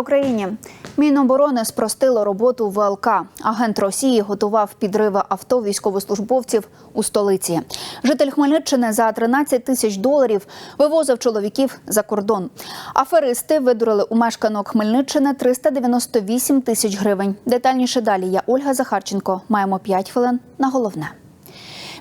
Україні. Міноборони спростило роботу ВЛК. Агент Росії готував підриви авто військовослужбовців у столиці. Житель Хмельниччини за 13 тисяч доларів вивозив чоловіків за кордон. Аферисти видурили у мешканок Хмельниччини 398 тисяч гривень. Детальніше далі я Ольга Захарченко. Маємо 5 хвилин на головне.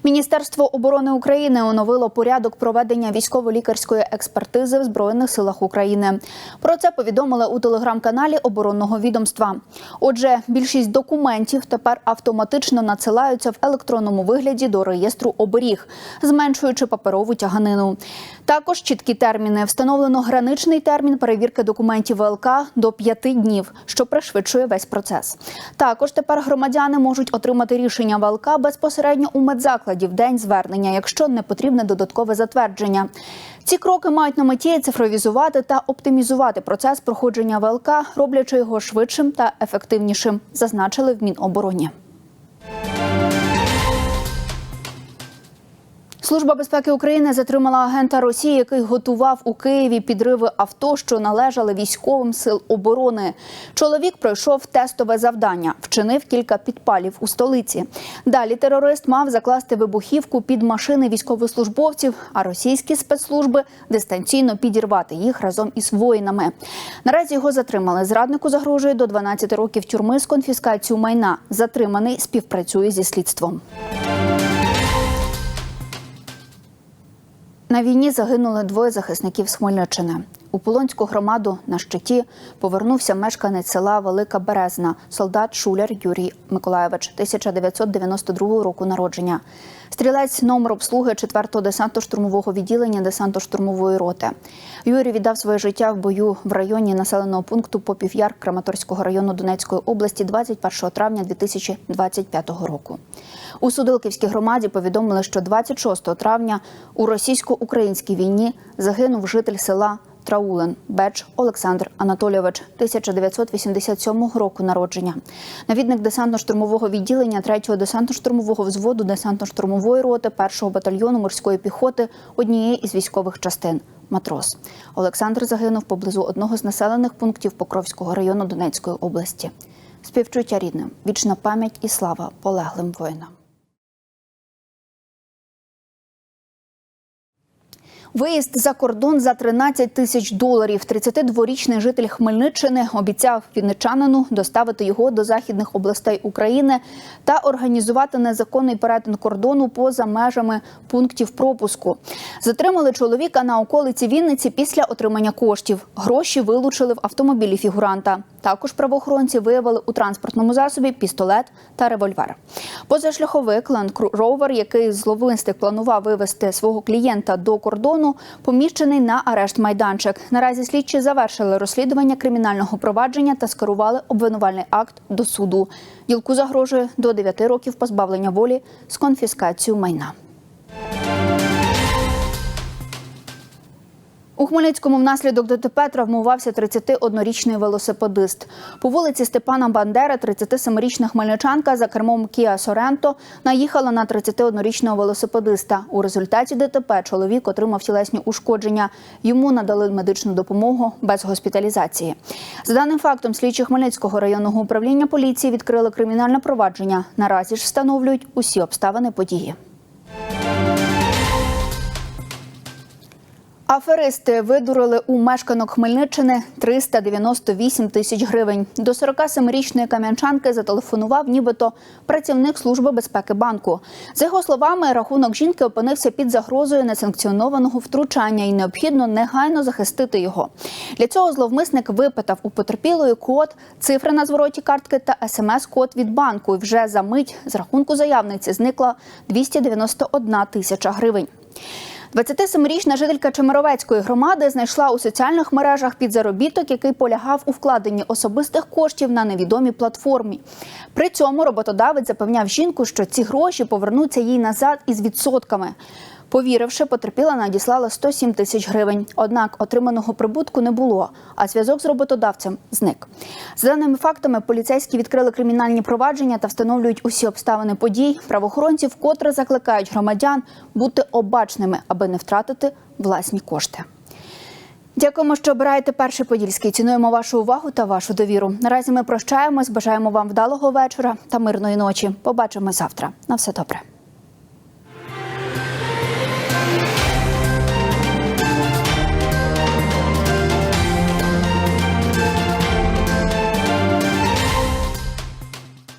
Міністерство оборони України оновило порядок проведення військово-лікарської експертизи в Збройних силах України. Про це повідомили у телеграм-каналі оборонного відомства. Отже, більшість документів тепер автоматично надсилаються в електронному вигляді до реєстру оберіг, зменшуючи паперову тяганину. Також чіткі терміни встановлено граничний термін перевірки документів ВЛК до п'яти днів, що пришвидшує весь процес. Також тепер громадяни можуть отримати рішення ВЛК безпосередньо у медзакладі в день звернення, якщо не потрібне додаткове затвердження. Ці кроки мають на меті цифровізувати та оптимізувати процес проходження ВЛК, роблячи його швидшим та ефективнішим, зазначили в Мінобороні. Служба безпеки України затримала агента Росії, який готував у Києві підриви авто, що належали військовим сил оборони. Чоловік пройшов тестове завдання, вчинив кілька підпалів у столиці. Далі терорист мав закласти вибухівку під машини військовослужбовців, а російські спецслужби дистанційно підірвати їх разом із воїнами. Наразі його затримали. Зраднику загрожує до 12 років тюрми з конфіскацією майна. Затриманий співпрацює зі слідством. На війні загинули двоє захисників з Хмельниччини. У Полонську громаду на щиті повернувся мешканець села Велика Березна, солдат Шуляр Юрій Миколаєвич, 1992 року народження. Стрілець номер обслуги 4-го десантно-штурмового відділення десантно-штурмової роти. Юрій віддав своє життя в бою в районі населеного пункту Попів'яр Краматорського району Донецької області 21 травня 2025 року. У Судилківській громаді повідомили, що 26 травня у російсько-українській війні загинув житель села Траулен Беч Олександр Анатолійович, 1987 року народження. Навідник десантно-штурмового відділення 3-го десантно-штурмового взводу десантно-штурмової роти 1-го батальйону морської піхоти однієї із військових частин. Матрос Олександр загинув поблизу одного з населених пунктів Покровського району Донецької області. Співчуття рідним, вічна пам'ять і слава полеглим воїнам. Виїзд за кордон за 13 тисяч доларів. 32-річний житель Хмельниччини обіцяв вінничанину доставити його до західних областей України та організувати незаконний перетин кордону поза межами пунктів пропуску. Затримали чоловіка на околиці Вінниці після отримання коштів. Гроші вилучили в автомобілі фігуранта. Також правоохоронці виявили у транспортному засобі пістолет та револьвер. Позашляховик Land Rover, який зловмисник планував вивезти свого клієнта до кордону, поміщений на арешт майданчик. Наразі слідчі завершили розслідування кримінального провадження та скерували обвинувальний акт до суду. Ділку загрожує до 9 років позбавлення волі з конфіскацією майна. У Хмельницькому внаслідок ДТП травмувався 31-річний велосипедист. По вулиці Степана Бандери 37-річна хмельничанка за кермом Кіа Соренто наїхала на 31-річного велосипедиста. У результаті ДТП чоловік отримав тілесні ушкодження. Йому надали медичну допомогу без госпіталізації. За даним фактом, слідчі Хмельницького районного управління поліції відкрили кримінальне провадження. Наразі ж встановлюють усі обставини події. Аферисти видурили у мешканок Хмельниччини 398 тисяч гривень. До 47-річної кам'янчанки зателефонував нібито працівник Служби безпеки банку. За його словами, рахунок жінки опинився під загрозою несанкціонованого втручання і необхідно негайно захистити його. Для цього зловмисник випитав у потерпілої код, цифри на звороті картки та смс-код від банку. І вже за мить з рахунку заявниці зникла 291 тисяча гривень. 27-річна жителька Чемеровецької громади знайшла у соціальних мережах підзаробіток, який полягав у вкладенні особистих коштів на невідомій платформі. При цьому роботодавець запевняв жінку, що ці гроші повернуться їй назад із відсотками. Повіривши, потерпіла надіслала 107 тисяч гривень. Однак отриманого прибутку не було, а зв'язок з роботодавцем зник. За даними фактами, поліцейські відкрили кримінальні провадження та встановлюють усі обставини подій. Правоохоронці вкотре закликають громадян бути обачними, аби не втратити власні кошти. Дякуємо, що обираєте перший подільський. Цінуємо вашу увагу та вашу довіру. Наразі ми прощаємось. Бажаємо вам вдалого вечора та мирної ночі. Побачимось завтра. На все добре.